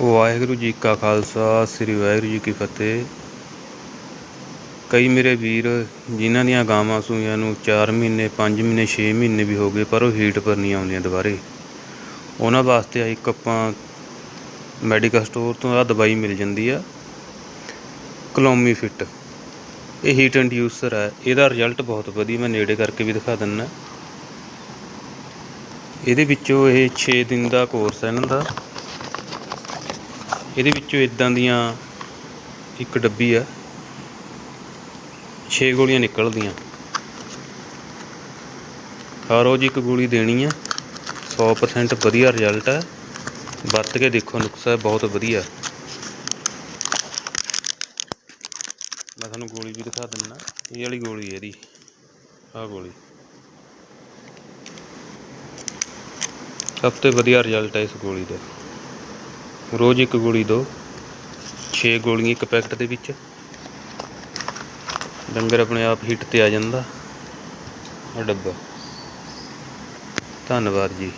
ਵਾਹਿਗੁਰੂ ਜੀ ਕਾ ਖਾਲਸਾ, ਸ੍ਰੀ ਵਾਹਿਗੁਰੂ ਜੀ ਕੀ ਫਤਿਹ। ਕਈ ਮੇਰੇ ਵੀਰ ਜਿਨ੍ਹਾਂ ਦੀਆਂ ਗਾਵਾਂ ਸੂਈਆਂ ਨੂੰ 4 ਮਹੀਨੇ 5 ਮਹੀਨੇ 6 ਮਹੀਨੇ ਵੀ ਹੋ ਗਏ, ਪਰ ਉਹ ਹੀਟ ਪਰ ਨਹੀਂ ਆਉਂਦੀਆਂ ਦੁਬਾਰੇ। ਉਹਨਾਂ ਵਾਸਤੇ ਆ ਇੱਕ ਆਪਾਂ ਮੈਡੀਕਲ ਸਟੋਰ ਤੋਂ ਆ ਦਵਾਈ ਮਿਲ ਜਾਂਦੀ ਆ, ਕਲੋਮੀ ਫਿੱਟ। ਇਹ ਹੀਟ ਇੰਡਿਊਸਰ ਹੈ ਇਹਦਾ ਰਿਜ਼ਲਟ ਬਹੁਤ ਵਧੀਆ, ਮੈਂ ਨੇੜੇ ਕਰਕੇ ਵੀ ਦਿਖਾ ਦਿੰਦਾ ਇਹਦੇ ਵਿੱਚੋਂ ਇਹ 6 ਦਿਨ ਦਾ ਕੋਰਸ ਹੈ ਇਹਨਾਂ ਦਾ। ਇਹਦੇ ਵਿੱਚੋਂ ਇਦਾਂ ਦੀਆਂ ਇੱਕ ਡੱਬੀ ਆ। 6 ਗੋਲੀਆਂ ਨਿਕਲਦੀਆਂ। ਹਰ ਰੋਜ਼ ਇੱਕ ਗੋਲੀ ਦੇਣੀ ਆ। 100% ਵਧੀਆ ਰਿਜ਼ਲਟ ਹੈ ਵਰਤ ਕੇ ਦੇਖੋ, ਨੁਕਸਾ ਬਹੁਤ ਵਧੀਆ। ਮੈਂ ਤੁਹਾਨੂੰ ਗੋਲੀ ਵੀ ਦਿਖਾ ਦਿੰਦਾ ਇਹ ਵਾਲੀ ਗੋਲੀ ਇਹਦੀ। ਆਹ ਗੋਲੀ। ਸਭ ਤੋਂ ਵਧੀਆ ਰਿਜ਼ਲਟ ਹੈ ਇਸ ਗੋਲੀ ਦਾ। ਰੋਜ਼ ਇੱਕ ਗੋਲੀ ਦਿਓ 6 ਗੋਲੀਆਂ ਇੱਕ ਪੈਕਟ ਦੇ ਵਿੱਚ। ਡੰਗਰ ਆਪਣੇ ਆਪ ਹੀਟ ਤੇ ਆ ਜਾਂਦਾ। ਆ ਡੱਬਾ। ਧੰਨਵਾਦ ਜੀ।